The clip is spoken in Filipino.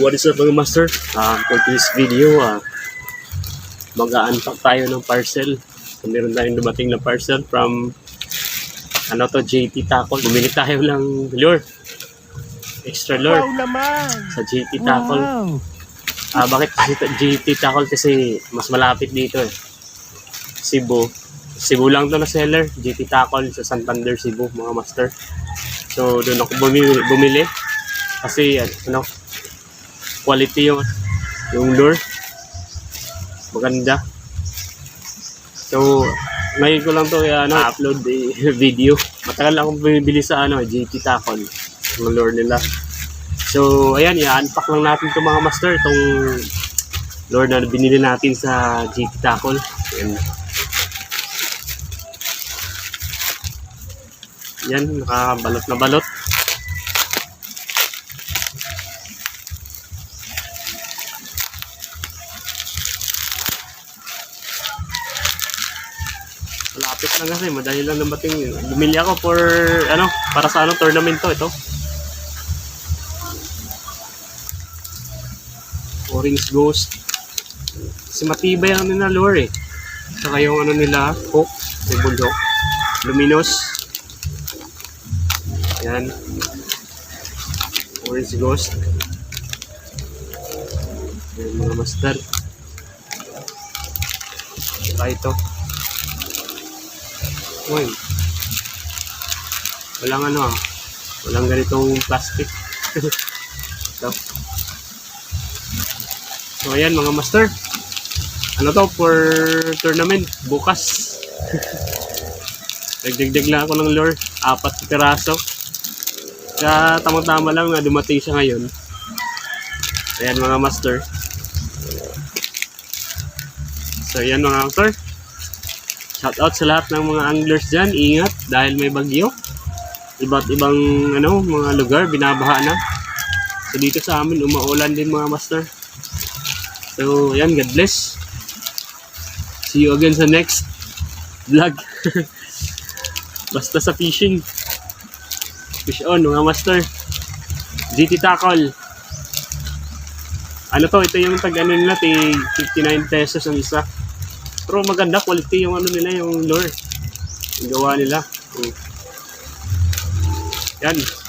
what is up mga master? Uh, for this video, uh, mag-unpack tayo ng parcel. So, meron tayong dumating na parcel from ano to, JT Tackle. Bumili tayo ng lure. Extra lure Wow naman! sa JT Tackle. Wow! Ah, bakit kasi ta- JT Tackle? Kasi mas malapit dito eh. Cebu. Cebu lang to na seller. JT Tackle sa Santander, Cebu, mga master. So, doon ako bumili. bumili. Kasi, ano, quality yung, yung lure. Maganda. So, ngayon ko lang to ano, upload the video. Matagal akong bumibili sa ano, JT Tackle. Yung lure nila. So, ayan, i-unpack lang natin itong mga master, itong lure na binili natin sa JT Tackle. Ayan. Yan, nakabalot na balot. Malapit lang kasi, madali lang namating. Bumili ako for, ano, para sa ano, tournament to, ito. Orange Ghost. Kasi matibay ang nila lure eh. Saka yung ano nila, hook, yung bulldog. Luminous. Yan. Orange Ghost. Yan mga master. Saka ito. Uy. Walang ano ah. Walang ganitong plastic. ito. So ayan mga master. Ano to for tournament bukas. Nagdagdag lang ako ng lure, apat na piraso. Kaya tamang-tama lang na dumating siya ngayon. Ayan mga master. So ayan mga master. Shout out sa lahat ng mga anglers dyan. Ingat dahil may bagyo. Iba't ibang ano, mga lugar binabaha na. So dito sa amin umaulan din mga master. So, ayan, God bless. See you again sa next vlog. Basta sa fishing. Fish on, mga master. GT Tackle. Ano to, ito yung tag ano nila, tig 59 pesos ang isa. Pero maganda, quality yung ano nila, yung lure. Yung gawa nila. Mm. Yan.